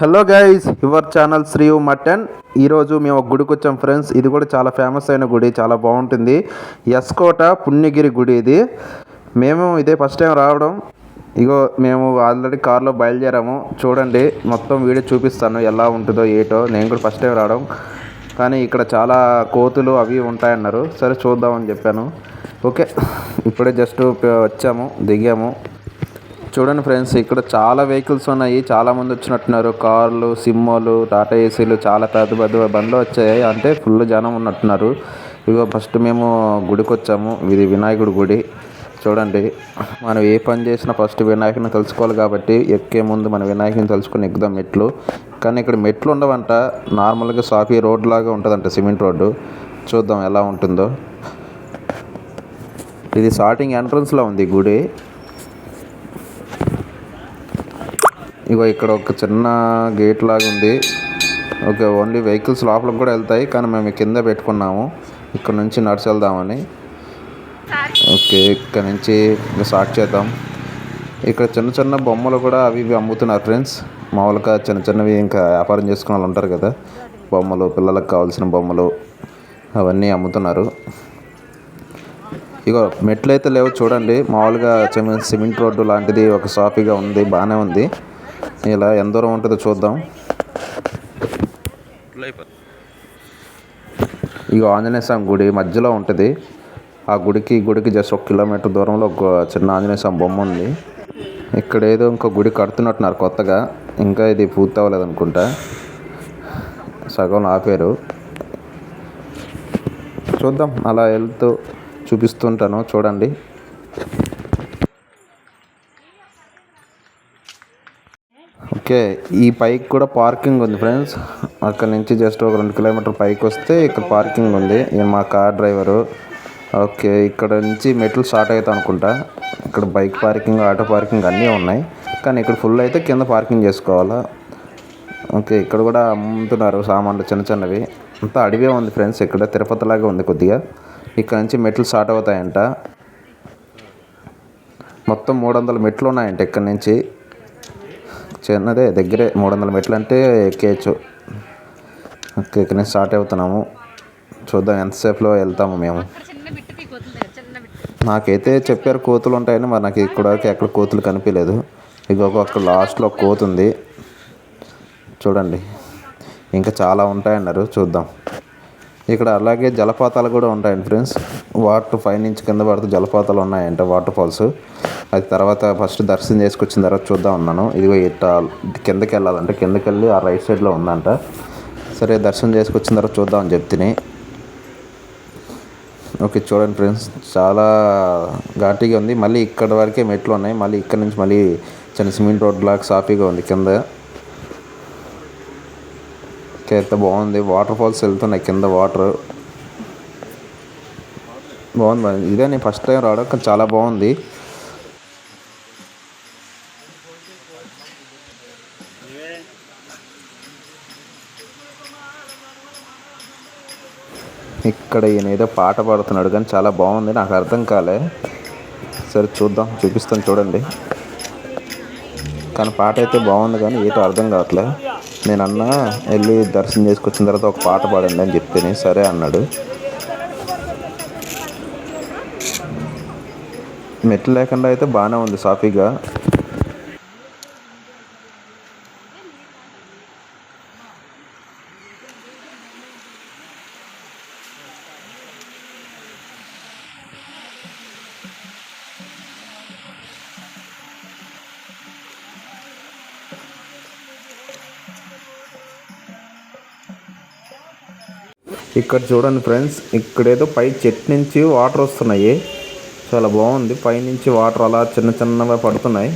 Hello guys your channel Shreeyu mutton ఈరోజు మేము ఒక గుడికి వచ్చాం ఫ్రెండ్స్ ఇది కూడా చాలా ఫేమస్ అయిన గుడి చాలా బాగుంటుంది. ఎస్కోట పుణ్యగిరి గుడి ఇది. మేము ఇదే ఫస్ట్ టైం రావడం. ఇగో మేము ఆల్రెడీ కార్లో బయలుదేరాము. చూడండి మొత్తం వీడియో చూపిస్తాను ఎలా ఉంటుందో ఏటో. నేను కూడా ఫస్ట్ టైం రావడం. కానీ ఇక్కడ చాలా కోతులు అవి ఉంటాయన్నారు. సరే చూద్దామని చెప్పాను. ఓకే ఇప్పుడే జస్ట్ వచ్చాము దిగాము. చూడండి ఫ్రెండ్స్ ఇక్కడ చాలా వెహికల్స్ ఉన్నాయి. చాలా మంది వచ్చినట్టున్నారు. కార్లు సిమ్మోలు టాటా ఏసీలు చాలా పెద్ద పెద్ద బండ్లు వచ్చాయి. అంటే ఫుల్ జనం ఉన్నట్టున్నారు. ఇగో ఫస్ట్ మేము గుడికి వచ్చాము. ఇది వినాయకుడి గుడి. చూడండి మనం ఏ పని చేసినా ఫస్ట్ వినాయకుని తెలుసుకోవాలి కాబట్టి ఎక్కే ముందు మన వినాయకుని తెలుసుకొని ఎక్కుదాం మెట్లు. కానీ ఇక్కడ మెట్లు ఉండవంట. నార్మల్గా సాఫీ రోడ్ లాగా ఉంటుందంట సిమెంట్ రోడ్డు. చూద్దాం ఎలా ఉంటుందో. ఇది స్టార్టింగ్ ఎంట్రన్స్లో ఉంది గుడి. ఇగో ఇక్కడ ఒక చిన్న గేట్ లాగా ఉంది. ఓకే ఓన్లీ వెహికల్స్ లోపలికి కూడా వెళ్తాయి కానీ మేము కింద పెట్టుకున్నాము. ఇక్కడ నుంచి నడిచి వెళ్దామని. ఓకే ఇక్కడ నుంచి ఇంకా స్టార్ట్ చేద్దాం. ఇక్కడ చిన్న చిన్న బొమ్మలు కూడా అవి ఇవి అమ్ముతున్నారు ఫ్రెండ్స్. మామూలుగా చిన్న చిన్నవి ఇంకా వ్యాపారం చేసుకునే వాళ్ళు ఉంటారు కదా. బొమ్మలు పిల్లలకు కావాల్సిన బొమ్మలు అవన్నీ అమ్ముతున్నారు. ఇగో మెట్లు అయితే లేవు చూడండి. మామూలుగా సిమెంట్ రోడ్డు లాంటిది ఒక సాఫీగా ఉంది బాగానే ఉంది. ఇలా ఎంత దూరం ఉంటుందో చూద్దాం. ఇగో ఆంజనేయ స్వామి గుడి మధ్యలో ఉంటుంది. ఆ గుడికి గుడికి జస్ట్ ఒక కిలోమీటర్ దూరంలో ఒక చిన్న ఆంజనేయ స్వామి బొమ్మ ఉంది. ఇక్కడ ఏదో ఇంకో గుడి కడుతున్నట్టున్నారు కొత్తగా. ఇంకా ఇది పూర్తి అవ్వలేదు అనుకుంటా. సగం ఆపారు. చూద్దాం అలా వెళ్తూ చూపిస్తుంటాను. చూడండి. ఓకే ఈ పైకి కూడా పార్కింగ్ ఉంది ఫ్రెండ్స్. అక్కడ నుంచి జస్ట్ ఒక రెండు కిలోమీటర్ పైకి వస్తే ఇక్కడ పార్కింగ్ ఉంది. ఈయన మా కార్ డ్రైవరు. ఓకే ఇక్కడ నుంచి మెట్లు స్టార్ట్ అవుతా అనుకుంటా. ఇక్కడ బైక్ పార్కింగ్ ఆటో పార్కింగ్ అన్నీ ఉన్నాయి. కానీ ఇక్కడ ఫుల్ అయితే కింద పార్కింగ్ చేసుకోవాలా? ఓకే ఇక్కడ కూడా అమ్ముతున్నారు సామాన్లు చిన్న చిన్నవి. అంతా అడవే ఉంది ఫ్రెండ్స్ ఇక్కడ తిరుపతిలాగా ఉంది కొద్దిగా. ఇక్కడ నుంచి మెట్లు స్టార్ట్ అవుతాయంట. మొత్తం మూడు వందల మెట్లు ఉన్నాయంట ఇక్కడ నుంచి. చిన్నదే దగ్గరే మూడు వందల మెట్లు అంటే ఎక్కేయచ్చు ఓకే ఇక్కడ నుంచి స్టార్ట్ అవుతున్నాము. చూద్దాం ఎంతసేపులో వెళ్తాము మేము. నాకైతే చెప్పారు కోతులు ఉంటాయని మరి నాకు ఇక్కడ వరకు ఎక్కడ కోతులు కనిపించలేదు. ఇక అక్కడ లాస్ట్లో ఒక కోతి ఉంది. చూడండి. ఇంకా చాలా ఉంటాయన్నారు చూద్దాం. ఇక్కడ అలాగే జలపాతాలు కూడా ఉంటాయండి ఫ్రెండ్స్. వాటర్ పై నుంచి కింద పడుతూ జలపాతాలు ఉన్నాయంట వాటర్ ఫాల్స్. అది తర్వాత ఫస్ట్ దర్శనం చేసుకొచ్చిన తర్వాత చూద్దాం అన్నాను. ఇదిగో ఇట్ట కిందకి వెళ్ళాలంటే. కిందకి వెళ్ళి ఆ రైట్ సైడ్లో ఉందంట. సరే దర్శనం చేసుకొచ్చిన తర్వాత చూద్దాం అని చెప్తిని. ఓకే చూడండి ఫ్రెండ్స్. చాలా ఘాటీగా ఉంది. మళ్ళీ ఇక్కడ వరకే మెట్లు ఉన్నాయి. మళ్ళీ ఇక్కడ నుంచి మళ్ళీ చిన్న సిమెంట్ రోడ్ లాగా సాఫీగా ఉంది కింద. ఎంత బాగుంది. వాటర్ ఫాల్స్ వెళ్తున్నాయి కింద వాటర్. బాగుంది ఇదే నేను ఫస్ట్ టైం రావడం. చాలా బాగుంది. ఇక్కడ ఈయన ఏదో పాట పాడుతున్నాడు కానీ చాలా బాగుంది నాకు అర్థం కాలే. సరే చూద్దాం చూపిస్తాను చూడండి. కానీ పాట అయితే బాగుంది కానీ ఏటో అర్థం కావట్లే. నేను అన్నా వెళ్ళి దర్శనం చేసుకొచ్చిన తర్వాత ఒక పాట పాడండి అని చెప్తేనే సరే అన్నాడు. మెట్లు లేకుండా అయితే బాగానే ఉంది సాఫీగా. ఇక్కడ చూడండి ఫ్రెండ్స్ ఇక్కడేదో పై చెట్టు నుంచి వాటర్ వస్తున్నాయి. చాలా బాగుంది. పైనుంచి వాటర్ అలా చిన్న చిన్నగా పడుతున్నాయి.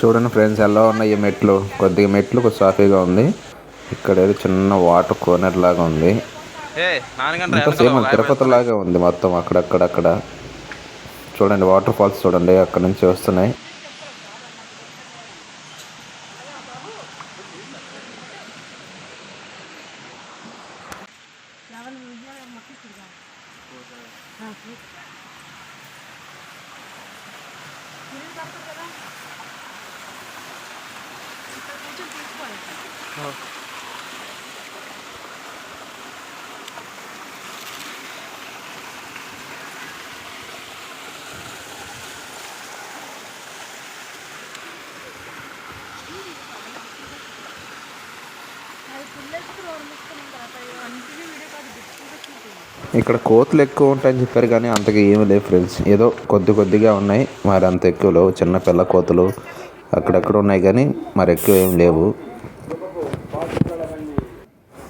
చూడండి ఫ్రెండ్స్ ఎలా ఉన్నాయి ఈ మెట్లు? కొద్దిగా మెట్లు కొద్ది సాఫీగా ఉంది. ఇక్కడ ఏదో చిన్న వాటర్ కోనర్ లాగా ఉంది. తిరుపతి లాగా ఉంది మొత్తం అక్కడక్కడక్కడ చూడండి వాటర్ ఫాల్స్ చూడండి అక్కడ నుంచి వస్తున్నాయి Oh. ఇక్కడ కోతులు ఎక్కువ ఉంటాయని చెప్పారు కానీ అంతగా ఏమీ లేవు ఫ్రెండ్స్ ఏదో కొద్ది కొద్దిగా ఉన్నాయి. మరి అంత ఎక్కువ లేవు. చిన్న పిల్ల కోతులు అక్కడక్కడ ఉన్నాయి కానీ మరి ఎక్కువ ఏం లేవు.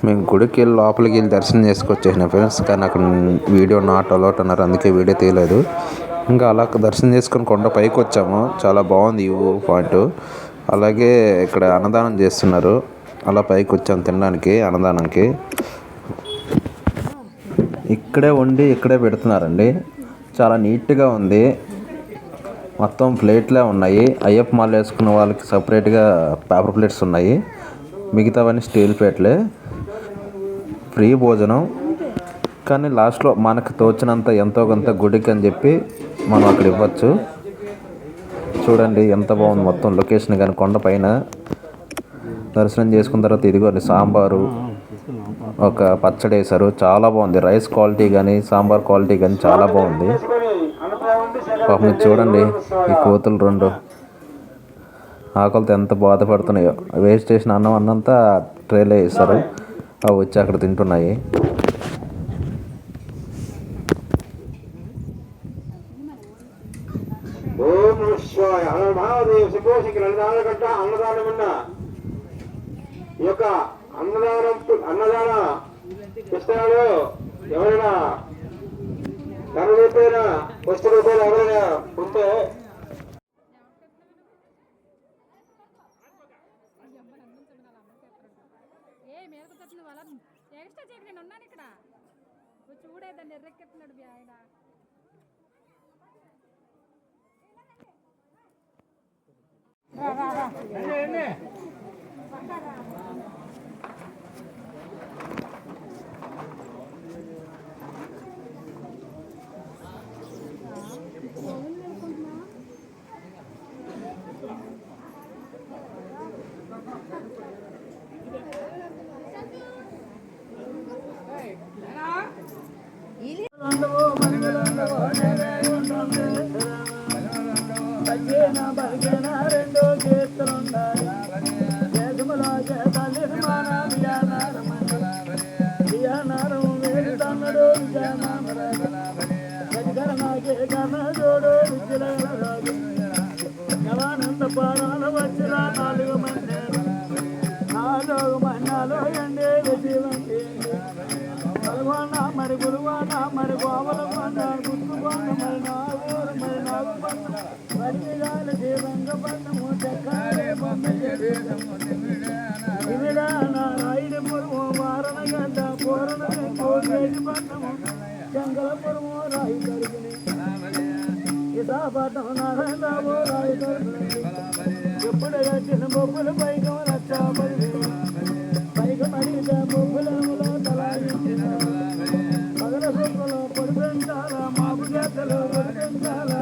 మేము గుడికి వెళ్ళి లోపలికి వెళ్ళి దర్శనం చేసుకొచ్చేసిన ఫ్రెండ్స్ కానీ అక్కడ వీడియో నాట్ అలౌట్ అన్నారు. అందుకే వీడియో తీయలేదు. ఇంకా అలా దర్శనం చేసుకొని కొండ పైకి వచ్చాము. చాలా బాగుంది ఈ వ్యూ పాయింట్ అలాగే ఇక్కడ అన్నదానం చేస్తున్నారు. అలా పైకి వచ్చాము తినడానికి అన్నదానానికి ఇక్కడే వండి ఇక్కడే పెడుతున్నారండి. చాలా నీట్గా ఉంది. మొత్తం ప్లేట్లే ఉన్నాయి. అయ్యప్ప మాల వేసుకున్న వాళ్ళకి సపరేట్గా పేపర్ ప్లేట్స్ ఉన్నాయి. మిగతావన్నీ స్టీల్ ప్లేట్లే. ఫ్రీ భోజనం. కానీ లాస్ట్లో మనకు తోచినంత ఎంతో కొంత గుడికి అని చెప్పి మనం అక్కడ ఇవ్వచ్చు. చూడండి ఎంత బాగుంది మొత్తం లొకేషన్ కానీ కొండ పైన దర్శనం చేసుకున్న తర్వాత ఇదిగోండి సాంబారు. ఒక పచ్చడి వేశారు. చాలా బాగుంది. రైస్ క్వాలిటీ కానీ సాంబార్ క్వాలిటీ కానీ చాలా బాగుంది. పాపం మీరు చూడండి ఈ కోతులు రెండు. ఆకలితో ఎంత బాధపడుతున్నాయో. వేస్ట్ చేసిన అన్నం అన్నంతా ట్రేలో వేస్తారు అవి వచ్చి అక్కడ తింటున్నాయి. అన్నదానం ఈ యొక్క అన్నదానం అన్నదాన పుస్తకాలు ఎవరైనా ధర రూపేణ పుస్తక రూపాయలు ఎవరైనా ఉంటే ఏ మేరకు తట్టిన ఎక్స్ట్రా చేయకు ఉన్నాను ఇక్కడ. నువ్వు చూడే దాన్ని ఎర్రెక్కెత్తున్నాడు మీ ఆయన జవానంత పారాల వచ్చిన నాలుగు మంది నాలుగు మన్నాలో ఎండే విజయవంతి పలుగొండ మరి గురువాడ మరి గోవల గోవలకొండ గుర్తుకొండ మరి నాగూరు మరి నాగు పంట పరిగాల జీవంగ పట్టము చక్కారే బొమ్మ ఇవిడా నా రాయుడి వారణ గడ్డ పూరణ కోసేటి పట్టము చెంగలపురము రాయి ఎప్పుడు కట్టిన బొబ్బులు పైకి రచ్చా పైకి మడిగితే బొబ్బులములో తలాగించిన పగల బొబ్బులు పొడి పెంచాలా మాపు చేతలు పొడి పెంచాలా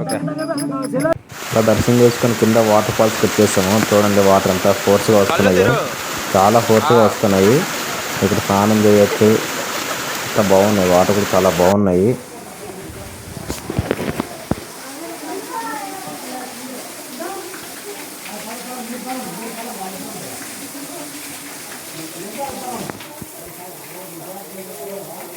ఓకే. ఇలా దర్శనం చేసుకొని కింద వాటర్ ఫాల్స్కి వచ్చేసాము చూడండి వాటర్ అంతా ఫోర్స్గా వస్తున్నాయి. చాలా ఫోర్స్గా వస్తున్నాయి. ఇక్కడ స్నానం చేయొచ్చు. ఇంకా బాగున్నాయి. వాటర్ కూడా చాలా బాగున్నాయి. Thank you.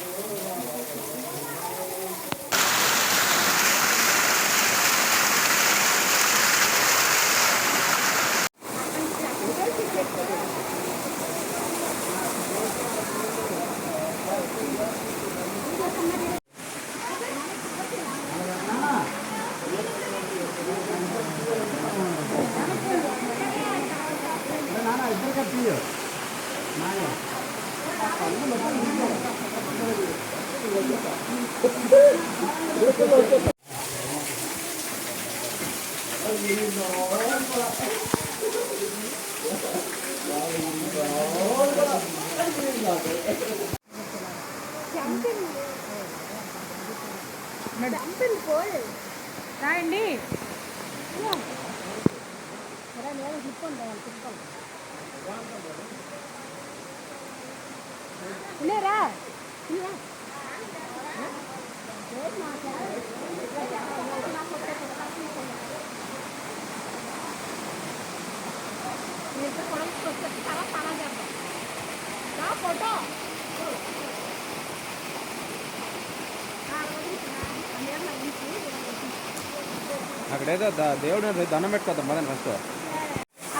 లేరా ఫోటో అక్కడేదో దేవుడు దండం పెట్టుకోద్దాం మదన్ ఫస్ట్.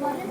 ముగ్గురు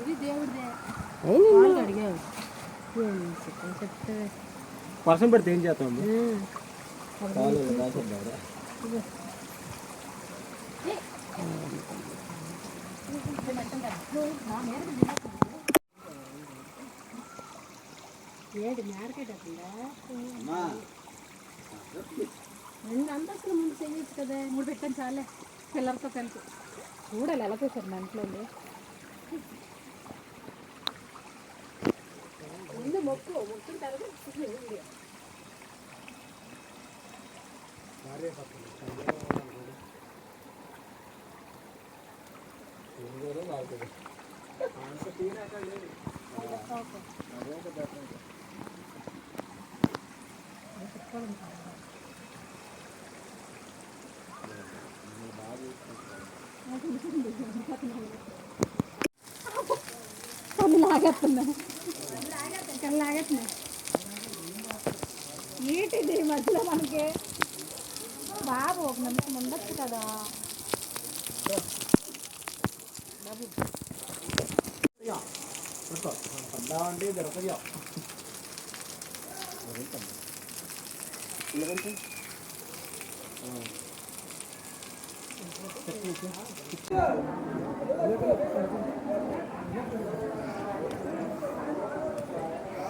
ఇది దేవుడిదే వాళ్ళు అడిగావు ఏం చెప్పని చెప్తే వర్షం పడితే ఏం చేస్తాం ఏంటి మార్కెట్ అవుతుందా రెండు అంతస్తులు ముందు చేయొచ్చు కదా. మూడు పెట్టాను చాలే. పిల్లలతో కలిపి. చూడాలి ఎలా చేశారు మా ఇంట్లో వాళ్ళు. ముందు మొక్కు మొక్కిన తర్వాత కళ్ళు లాగేస్తున్నా కళ్ళు లాగేస్తున్నా ఏంటిది మధ్యలో మనకి? బాబు ఒక నిమిషం ఉండొచ్చు కదా?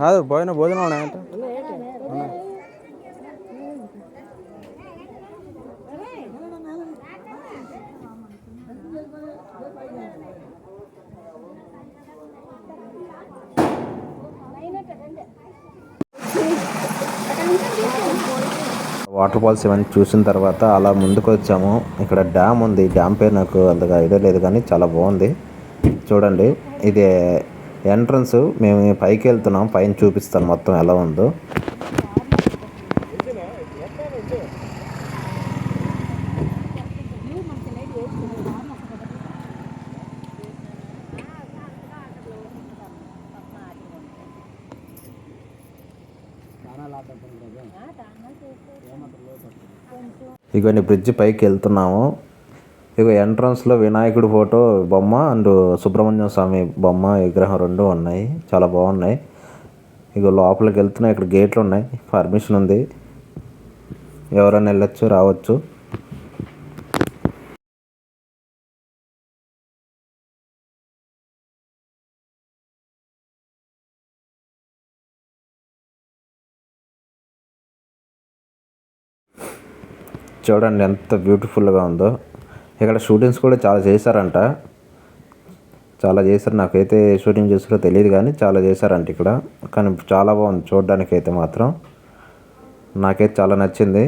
కాదు భోజనం భోజనం ఉన్నాయంట వాటర్ ఫాల్స్ ఇవన్నీ చూసిన తర్వాత అలా ముందుకు వచ్చాము ఇక్కడ డ్యామ్ ఉంది. డ్యామ్ పేరు నాకు అంతగా ఐడియా లేదు కానీ చాలా బాగుంది. చూడండి. ఇది ఎంట్రన్స్ మేము పైకి వెళ్తున్నాం పైన చూపిస్తాను మొత్తం ఎలా ఉందో. ఇగో బ్రిడ్జ్ పైకి వెళ్తున్నాము. ఇగో ఎంట్రన్స్లో వినాయకుడి ఫోటో బొమ్మ అండ్ సుబ్రహ్మణ్యం స్వామి బొమ్మ విగ్రహం రెండు ఉన్నాయి. చాలా బాగున్నాయి. ఇగో లోపలికి వెళ్తున్నాయి. ఇక్కడ గేట్లు ఉన్నాయి. పర్మిషన్ ఉంది. ఎవరైనా వెళ్ళొచ్చు రావచ్చు. చూడండి ఎంత బ్యూటిఫుల్గా ఉందో. ఇక్కడ షూటింగ్స్ కూడా చాలా చేశారంట. చాలా చేశారు. నాకైతే షూటింగ్ చేస్తారో తెలియదు కానీ చాలా చేశారంట ఇక్కడ. కానీ చాలా బాగుంది చూడడానికి అయితే మాత్రం. నాకైతే చాలా నచ్చింది.